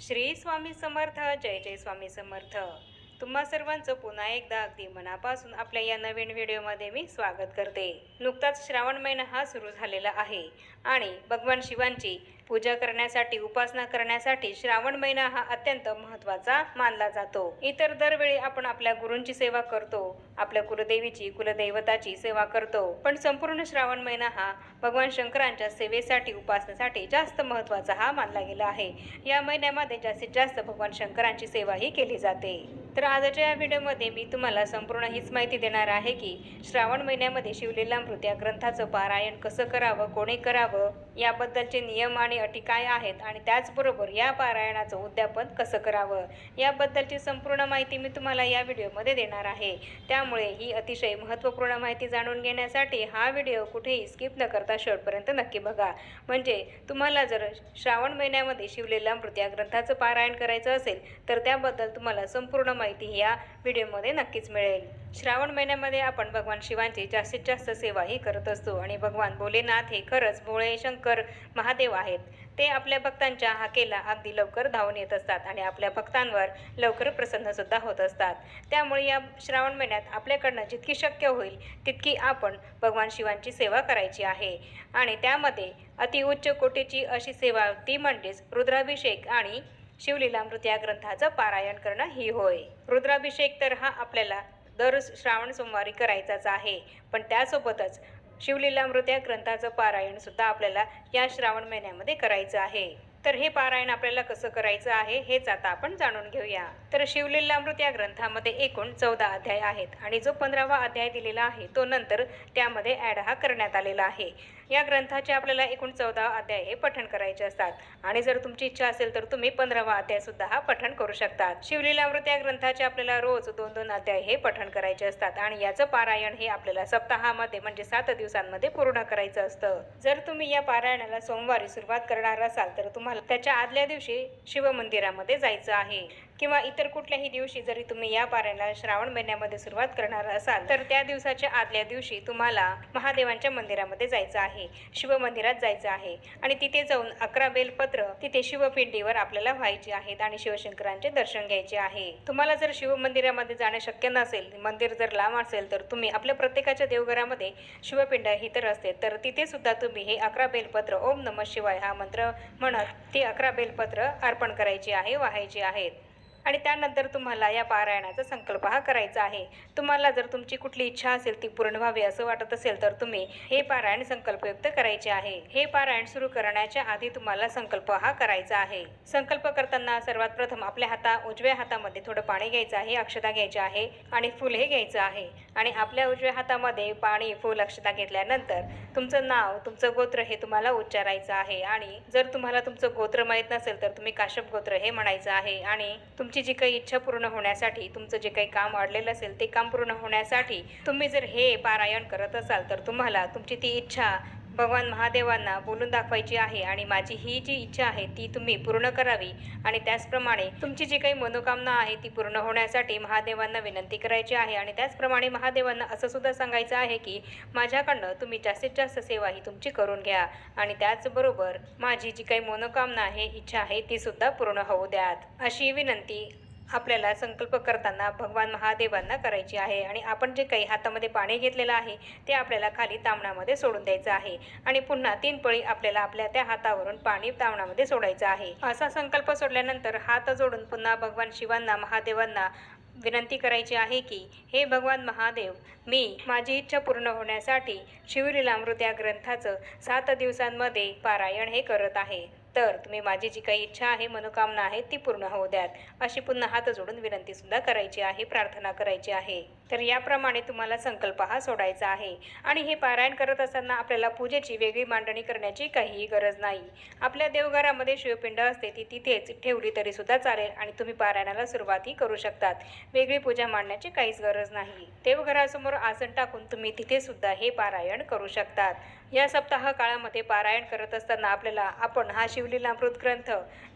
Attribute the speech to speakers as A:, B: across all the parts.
A: श्री स्वामी समर्थ जय जय स्वामी समर्थ. तुम्हा सर्वांचं पुन्हा एकदा अगदी मनापासून आपल्या या नवीन व्हिडिओमध्ये मी स्वागत करते. नुकताच श्रावण महिना हा सुरू झालेला आहे आणि भगवान शिवांची पूजा करण्यासाठी उपासना करण्यासाठी श्रावण महिना हा अत्यंत महत्त्वाचा मानला जातो. इतर दरवेळी आपण आपल्या गुरूंची सेवा करतो आपल्या कुलदेवीची कुलदैवताची सेवा करतो. पण संपूर्ण श्रावण महिना हा भगवान शंकरांच्या सेवेसाठी उपासनेसाठी जास्त महत्त्वाचा हा मानला गेला आहे. या महिन्यामध्ये जास्तीत जास्त भगवान शंकरांची सेवाही केली जाते. तर आजच्या या व्हिडिओमध्ये मी तुम्हाला संपूर्ण हीच माहिती देणार आहे की श्रावण महिन्यामध्ये शिवलीलामृत या ग्रंथाचं पारायण कसं करावं कोणी करावं? याबद्दलचे नियम आणि अटी काय आहेत आणि त्याचबरोबर या पारायणाचं उद्यापन कसं करावं? याबद्दलची संपूर्ण माहिती मी तुम्हाला या व्हिडिओमध्ये देणार आहे. त्यामुळे ही अतिशय महत्त्वपूर्ण माहिती जाणून घेण्यासाठी हा व्हिडिओ कुठेही स्किप न करता शेवटपर्यंत नक्की बघा. म्हणजे तुम्हाला जर श्रावण महिन्यामध्ये शिवलीलामृत या ग्रंथाचं पारायण करायचं असेल तर त्याबद्दल तुम्हाला संपूर्ण माहिती या व्हिडिओमध्ये नक्कीच मिळेल. श्रावण महिन्यामध्ये आपण भगवान शिवांची जास्तीत जास्त सेवाही करत असतो आणि भगवान भोलेनाथ हे खरंच भोळे शंकर महादेव आहेत. ते आपल्या भक्तांच्या हाकेला अगदी लवकर धावून येत असतात आणि आपल्या भक्तांवर लवकर प्रसन्नसुद्धा होत असतात. त्यामुळे या श्रावण महिन्यात आपल्याकडनं जितकी शक्य होईल तितकी आपण भगवान शिवांची सेवा करायची आहे. आणि त्यामध्ये अतिउच्च कोटीची अशी सेवा ती म्हणजेच रुद्राभिषेक आणि शिवलीलामृत या ग्रंथाचं पारायण करणं ही होय. रुद्राभिषेक तर हा आपल्याला दर श्रावण सोमवारी करायचाच आहे. पण त्यासोबतच शिवलीलामृत या ग्रंथाचं पारायण सुद्धा आपल्याला या श्रावण महिन्यामध्ये करायचं आहे. तर हे पारायण आपल्याला कसं करायचं आहे हेच आता आपण जाणून घेऊया. तर शिवलीलामृत या ग्रंथामध्ये एकूण चौदा अध्याय आहेत आणि जो पंधरावा अध्याय दिलेला आहे तो नंतर त्यामध्ये ॲड हा करण्यात आलेला आहे. या ग्रंथाचे आपल्याला एकूण चौदा अध्याय हे पठण करायचे असतात आणि जर तुमची इच्छा असेल तर तुम्ही पंधरावा अध्याय सुद्धा हा पठण करू शकतात. शिवलीलामृत या ग्रंथाचे आपल्याला रोज दोन दोन अध्याय हे पठण करायचे असतात आणि याचं पारायण हे आपल्याला सप्ताहामध्ये म्हणजे सात दिवसांमध्ये पूर्ण करायचं असतं. जर तुम्ही या पारायणाला सोमवारी सुरुवात करणार असाल तर तुम्हाला त्याच्या आदल्या दिवशी शिवमंदिरामध्ये जायचं आहे. किंवा इतर कुठल्याही दिवशी जरी तुम्ही या पारायणाला श्रावण महिन्यामध्ये सुरुवात करणार असाल तर त्या दिवसाच्या आदल्या दिवशी तुम्हाला महादेवांच्या मंदिरामध्ये जायचं आहे शिवमंदिरात जायचं आहे. आणि तिथे जाऊन अकरा बेलपत्र तिथे शिवपिंडीवर आपल्याला व्हायची आहेत आणि शिवशंकरांचे दर्शन घ्यायचे आहे. तुम्हाला जर शिवमंदिरामध्ये जाणं शक्य नसेल मंदिर जर लांब असेल तर तुम्ही आपल्या प्रत्येकाच्या देवघरामध्ये शिवपिंड ही तर असते. तर तिथे सुद्धा तुम्ही हे अकरा बेलपत्र ओम नम शिवाय हा मंत्र म्हणत ते अकरा बेलपत्र अर्पण करायची आहे वाहायचे आहेत. आणि त्यानंतर तुम्हाला या पारायणाचा संकल्प हा करायचा आहे. तुम्हाला जर तुमची कुठली इच्छा असेल ती पूर्ण व्हावी असं वाटत असेल तर तुम्ही हे पारायण संकल्पयुक्त करायचे आहे. हे पारायण सुरू करण्याच्या आधी तुम्हाला संकल्प हा करायचा आहे. संकल्प करताना सर्वात प्रथम आपल्या हाता उजव्या हातामध्ये थोडं पाणी घ्यायचं आहे अक्षता घ्यायची आहे आणि फुल हे घ्यायचं आहे. आणि आपल्या उजव्या हातामध्ये पाणी फुल अक्षता घेतल्यानंतर तुमचं नाव तुमचं गोत्र हे तुम्हाला उच्चारायचं आहे. आणि जर तुम्हाला तुमचं गोत्र माहीत नसेल तर तुम्ही काश्यप गोत्र हे म्हणायचं आहे. आणि तुम तुमची जी काही इच्छा पूर्ण होण्यासाठी तुमचं जे काही काम वाढलेलं असेल ते काम पूर्ण होण्यासाठी तुम्ही जर हे पारायण करत असाल तर तुम्हाला तुमची ती इच्छा भगवान महादेवांना बोलून दाखवायची आहे आणि माझी ही जी इच्छा आहे ती तुम्ही पूर्ण करावी. आणि त्याचप्रमाणे तुमची जी काही मनोकामना आहे ती पूर्ण होण्यासाठी महादेवांना विनंती करायची आहे. आणि त्याचप्रमाणे महादेवांना असं सुद्धा सांगायचं आहे की माझ्याकडनं तुम्ही जास्तीत जास्त सेवा ही तुमची करून घ्या. आणि त्याचबरोबर माझी जी काही मनोकामना आहे इच्छा आहे ती सुद्धा पूर्ण होऊ द्यात. अशी विनंती आपल्याला संकल्प करताना भगवान महादेवांना करायची आहे. आणि आपण जे काही हातामध्ये पाणी घेतलेलं आहे ते आपल्याला खाली तांबणामध्ये सोडून द्यायचं आहे. आणि पुन्हा तीन पळी आपल्याला आपल्या त्या हातावरून पाणी तांबणामध्ये सोडायचं आहे. असा संकल्प सोडल्यानंतर हात जोडून पुन्हा भगवान शिवांना महादेवांना विनंती करायची आहे की हे भगवान महादेव मी माझी इच्छा पूर्ण होण्यासाठी शिवलीलामृत या ग्रंथाचं सात दिवसांमध्ये पारायण हे करत आहे. तर तुम्ही माझी जी काही इच्छा आहे मनोकामना आहे ती पूर्ण होऊ द्यात. अशी पुन्हा हात जोडून विनंतीसुद्धा करायची आहे प्रार्थना करायची आहे. तर याप्रमाणे तुम्हाला संकल्प हा सोडायचा आहे. आणि हे पारायण करत असताना आपल्याला पूजेची वेगळी मांडणी करण्याची काहीही गरज नाही. आपल्या देवघरामध्ये शिवपिंड असते ती तिथेच ठेवली तरी सुद्धा चालेल आणि तुम्ही पारायणाला सुरुवातही करू शकतात. वेगळी पूजा मांडण्याची काहीच गरज नाही. देवघरासमोर आसन टाकून तुम्ही तिथे सुद्धा हे पारायण करू शकतात. या सप्ताह काळामध्ये पारायण करत असताना आपल्याला आपण हा शिवलीलामृत ग्रंथ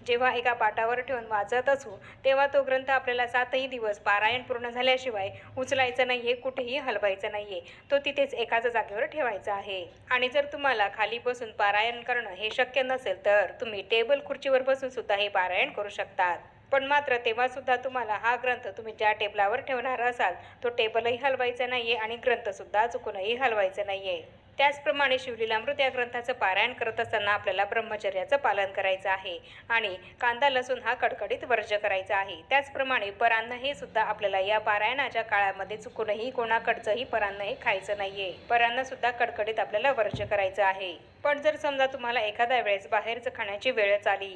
A: जेव्हा एका पाटावर ठेवून वाचत असू तेव्हा तो ग्रंथ आपल्याला सातही दिवस पारायण पूर्ण झाल्याशिवाय उचलायचा आहे कुठेही हलवायचा आहे तो तिथेच एकाच जागेवर ठेवायचा आहे. आणि जर तुम्हाला खाली बसून पारायण करणं हे शक्य नसेल तर तुम्ही टेबल खुर्चीवर बसून सुद्धा हे पारायण करू शकतात. पण मात्र तेव्हा सुद्धा तुम्हाला हा ग्रंथ तुम्ही ज्या टेबलावर ठेवणार असाल तो टेबलही हलवायचा नाही आहे आणि ग्रंथसुद्धा चुकूनही हलवायचा आहे त्याचप्रमाणे शिवलीलामृत या ग्रंथाचं पारायण करत असताना आपल्याला ब्रह्मचर्याचं पालन करायचं आहे आणि कांदा लसूण हा कडकडीत वर्ज करायचा आहे. त्याचप्रमाणे परान्न हे सुद्धा आपल्याला या पारायणाच्या काळामध्ये चुकूनही कोणाकडचंही परान्न हे खायचं नाहीये. परान्न सुद्धा कडकडीत आपल्याला वर्ज करायचं आहे. पण जर समजा तुम्हाला एखाद्या वेळेस बाहेरचं खाण्याची वेळच आली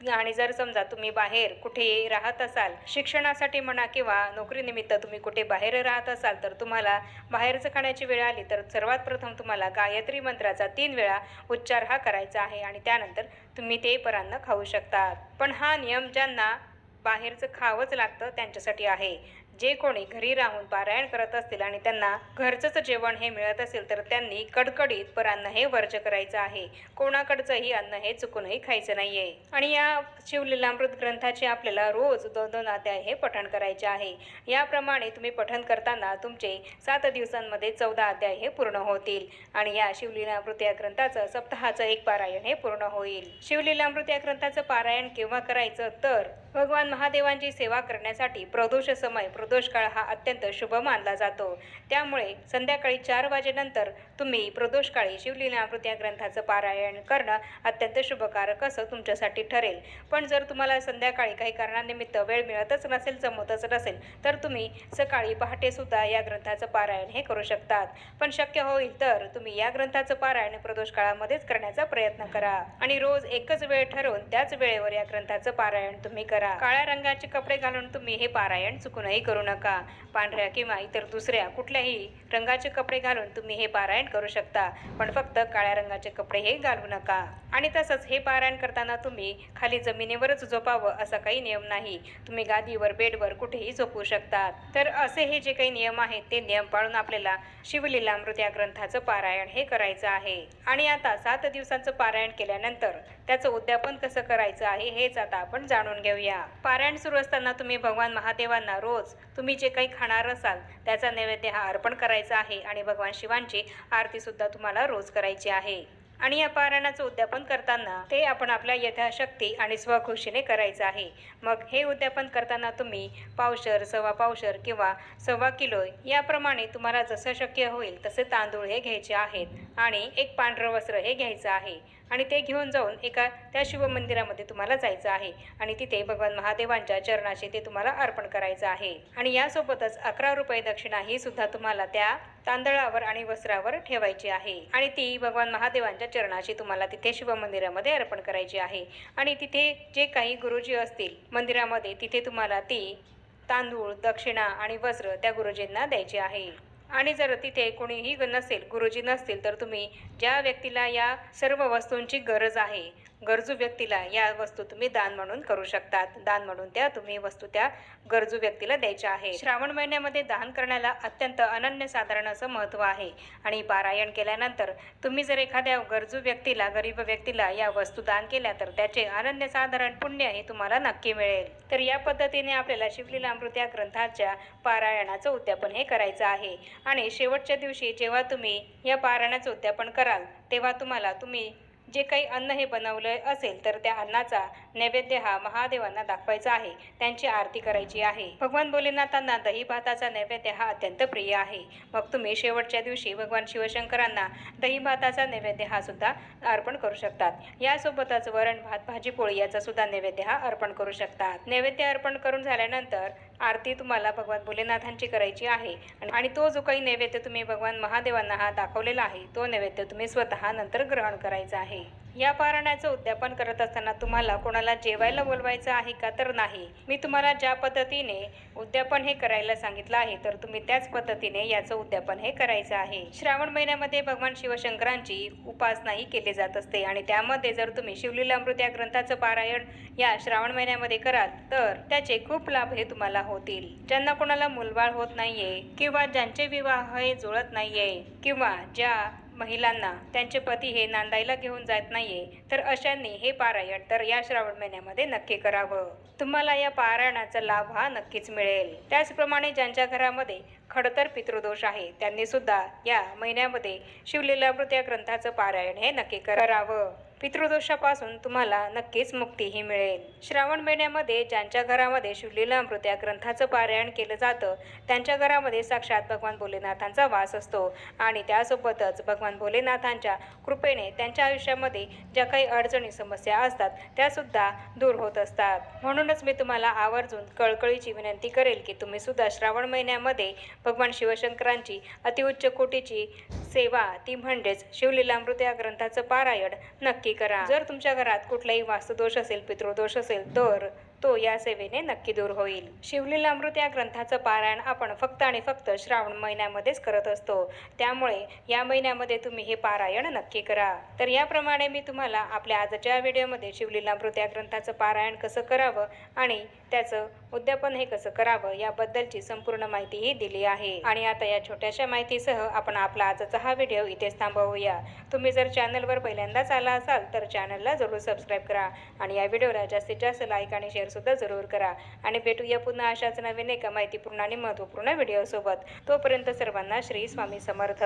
A: आणि जर समजा तुम्ही बाहेर कुठे राहत असाल शिक्षणासाठी म्हणा किंवा नोकरीनिमित्त तुम्ही कुठे बाहेर राहत असाल तर तुम्हाला बाहेरचं खाण्याची वेळ आली तर सर्वात प्रथम तुम्हाला गायत्री मंत्राचा तीन वेळा उच्चार हा करायचा आहे आणि त्यानंतर तुम्ही ते परांना खाऊ शकतात पण हा नियम ज्यांना बाहेरचं खावंच लागतं त्यांच्यासाठी आहे. जे कोणी घरी राहून पारायण करत असतील आणि त्यांना घरचंच जेवण हे मिळत असेल तर त्यांनी कडकडीत परान्न हे वर्ज करायचं आहे. कोणाकडचंही अन्न हे चुकूनही खायचं नाहीये. आणि या शिवलीलामृत ग्रंथाचे आपल्याला रोज दोन दोन अध्याय हे पठण करायचे आहे. याप्रमाणे तुम्ही पठण करताना तुमचे सात दिवसांमध्ये चौदा अध्याय हे पूर्ण होतील. आणि या शिवलीलामृत या ग्रंथाचं सप्ताहाचं एक पारायण हे पूर्ण होईल. शिवलीलामृत या ग्रंथाचं पारायण केव्हा करायचं? तर भगवान महादेवांची सेवा करण्यासाठी प्रदोष समय प्रदोष काळ हा अत्यंत शुभ मानला जातो. त्यामुळे संध्याकाळी चार वाजेनंतर तुम्ही प्रदोष काळी शिवलीलामृत या ग्रंथाचं पारायण करणं अत्यंत शुभकारक असं तुमच्यासाठी ठरेल. पण जर तुम्हाला संध्याकाळी काही कारणानिमित्त वेळ मिळतच नसेल जमतच नसेल तर तुम्ही सकाळी पहाटेसुद्धा या ग्रंथाचं पारायण हे करू शकतात. पण शक्य होईल तर तुम्ही या ग्रंथाचं पारायण प्रदोष काळामध्येच करण्याचा प्रयत्न करा. आणि रोज एकच वेळ ठरवून त्याच वेळेवर या ग्रंथाचं पारायण तुम्ही करा. काळ्या रंगाचे कपडे घालून तुम्ही हे पारायण चुकूनही करू नका. पांढऱ्या किंवा इतर दुसऱ्या कुठल्याही रंगाचे कपडे घालून तुम्ही हे पारायण करू शकता. पण फक्त काळ्या रंगाचे कपडे हे घालू नका. आणि तसंच हे पारायण करताना तुम्ही खाली जमिनीवरच झोपावं असा काही नियम नाही. तुम्ही गादीवर बेडवर कुठेही झोपू शकतात तर असे हे जे काही नियम आहेत ते नियम पाळून आपल्याला शिवलीलामृत या ग्रंथाचं पारायण हे करायचं आहे. आणि आता सात दिवसांचं पारायण केल्यानंतर त्याचं उद्यापन कसं करायचं आहे हेच आता आपण जाणून घेऊया. पारायण सुरू असताना तुम्ही भगवान महादेवांना रोज तुम्ही जे काही खाणार असाल त्याचा नैवेद्य हा अर्पण करायचा आहे आणि भगवान शिवांची आरती सुद्धा तुम्हाला रोज करायची आहे. आणि या पारायणाचं उद्यापन करताना ते आपण आपल्या यथाशक्ती आणि स्वखुशीने करायचं आहे. मग हे उद्यापन करताना तुम्ही पावशर सव्वा पावशर किंवा सव्वा किलो याप्रमाणे तुम्हाला जसं शक्य होईल तसे तांदूळ हे घ्यायचे आहेत आणि एक पांढरं वस्त्र हे घ्यायचं आहे. आणि ते घेऊन जाऊन एका त्या शिवमंदिरामध्ये तुम्हाला जायचं आहे. आणि तिथे भगवान महादेवांच्या चरणाशी ते तुम्हाला अर्पण करायचं आहे. आणि यासोबतच अकरा रुपये दक्षिणा ही सुद्धा तुम्हाला त्या तांदळावर आणि वस्त्रावर ठेवायची आहे. आणि ती भगवान महादेवांच्या चरणाशी तुम्हाला तिथे शिवमंदिरामध्ये अर्पण करायची आहे. आणि तिथे जे काही गुरुजी असतील मंदिरामध्ये तिथे तुम्हाला ती तांदूळ दक्षिणा आणि वस्त्र त्या गुरुजींना द्यायचे आहे. आणि जर तिथे कोणीही नसेल गुरुजी नसतील तर तुम्ही ज्या व्यक्तीला या सर्व वस्तूंची गरज आहे गरजू व्यक्तीला या वस्तू तुम्ही दान म्हणून करू शकतात. दान म्हणून त्या तुम्ही वस्तू त्या गरजू व्यक्तीला द्यायच्या आहे श्रावण महिन्यामध्ये दान करण्याला अत्यंत अनन्यसाधारण असं महत्त्व आहे. आणि पारायण केल्यानंतर तुम्ही जर एखाद्या गरजू व्यक्तीला गरीब व्यक्तीला या वस्तू दान केल्या तर त्याचे अनन्यसाधारण पुण्य हे तुम्हाला नक्की मिळेल. तर या पद्धतीने आपल्याला शिवलीलामृत या ग्रंथाच्या पारायणाचं उद्यापन हे करायचं आहे. आणि शेवटच्या दिवशी जेव्हा तुम्ही या पारायणाचं उद्यापन कराल तेव्हा तुम्हाला तुम्ही जे काही अन्न हे बनवलं असेल तर त्या अन्नाचा नैवेद्य हा महादेवांना दाखवायचा आहे. त्यांची आरती करायची आहे. भगवान भोलेनाथांना दही भाताचा नैवेद्य हा अत्यंत प्रिय आहे. मग तुम्ही शेवटच्या दिवशी भगवान शिवशंकरांना दही भाताचा नैवेद्य हा सुद्धा अर्पण करू शकतात. यासोबतच वरण भात भाजी पोळी याचा सुद्धा नैवेद्य हा अर्पण करू शकतात. नैवेद्य अर्पण करून झाल्यानंतर आरती तुम्हाला भगवान भोलेनाथांची करायची आहे. आणि- आणि तो जो काही नैवेद्य तुम्ही भगवान महादेवांना हा दाखवलेला आहे तो नैवेद्य तुम्ही स्वतः नंतर ग्रहण करायचा आहे. या पारायणाचं उद्यापन करत असताना तुम्हाला कोणाला जेवायला बोलवायचं आहे का तर नाही. मी तुम्हाला ज्या पद्धतीने उद्यापन हे करायला सांगितलं आहे तर तुम्ही त्याच पद्धतीने याचं उद्यापन हे करायचं आहे. श्रावण महिन्यामध्ये भगवान शिवशंकरांची उपासनाही केली जात असते आणि त्यामध्ये जर तुम्ही शिवलीलामृत या ग्रंथाचं पारायण या श्रावण महिन्यामध्ये कराल तर त्याचे खूप लाभ हे तुम्हाला होतील. ज्यांना कोणाला मुलबाळ होत नाहीये किंवा ज्यांचे विवाह हे जुळत नाहीये किंवा ज्या महिलांना त्यांचे पती हे नांदायला घेऊन जात नाहीये तर अशांनी हे पारायण तर या श्रावण महिन्यामध्ये नक्की करावं. तुम्हाला या पारायणाचा लाभ हा नक्कीच मिळेल. त्याचप्रमाणे ज्यांच्या घरामध्ये खडतर पितृदोष आहे त्यांनी सुद्धा या महिन्यामध्ये शिवलीलामृत या ग्रंथाचं पारायण हे नक्की करावं. पितृदोषापासून तुम्हाला नक्कीच मुक्तीही मिळेल. श्रावण महिन्यामध्ये ज्यांच्या घरामध्ये शिवलीलामृत या ग्रंथाचं पारायण केलं जातं त्यांच्या घरामध्ये साक्षात भगवान भोलेनाथांचा वास असतो आणि त्यासोबतच भगवान भोलेनाथांच्या कृपेने त्यांच्या आयुष्यामध्ये ज्या काही अडचणी समस्या असतात त्यासुद्धा दूर होत असतात. म्हणूनच मी तुम्हाला आवर्जून कळकळीची विनंती करेल की तुम्ही सुद्धा श्रावण महिन्यामध्ये भगवान शिवशंकरांची अतिउच्च कोटीची सेवा ती म्हणजेच शिवलीलामृत या ग्रंथाचं पारायण नक्की करा. जर तुमच्या घरात कुठलाही वास्तुदोष असेल पितृदोष असेल तर तो या सेवेने नक्की दूर होईल. शिवलीलामृत या ग्रंथाचं पारायण आपण फक्त आणि फक्त श्रावण महिन्यामध्येच करत असतो. त्यामुळे या महिन्यामध्ये तुम्ही हे पारायण नक्की करा. तर याप्रमाणे मी तुम्हाला आपल्या आजच्या व्हिडिओमध्ये शिवलीलामृत या ग्रंथाचं पारायण कसं करावं आणि त्याचं उद्यापन हे कसं करावं याबद्दलची संपूर्ण माहितीही दिली आहे. आणि आता या छोट्याशा माहितीसह आपण आपला आजचा हा व्हिडिओ इथेच थांबवूया. तुम्ही जर चॅनलवर पहिल्यांदाच आला असाल तर चॅनलला जरूर सबस्क्राईब करा आणि या व्हिडिओला जास्तीत जास्त लाईक आणि शेअरसुद्धा जरूर करा. आणि भेटूया पुन्हा अशाच नवीन एका माहितीपूर्ण आणि महत्त्वपूर्ण व्हिडिओसोबत. तोपर्यंत सर्वांना श्री स्वामी समर्थ.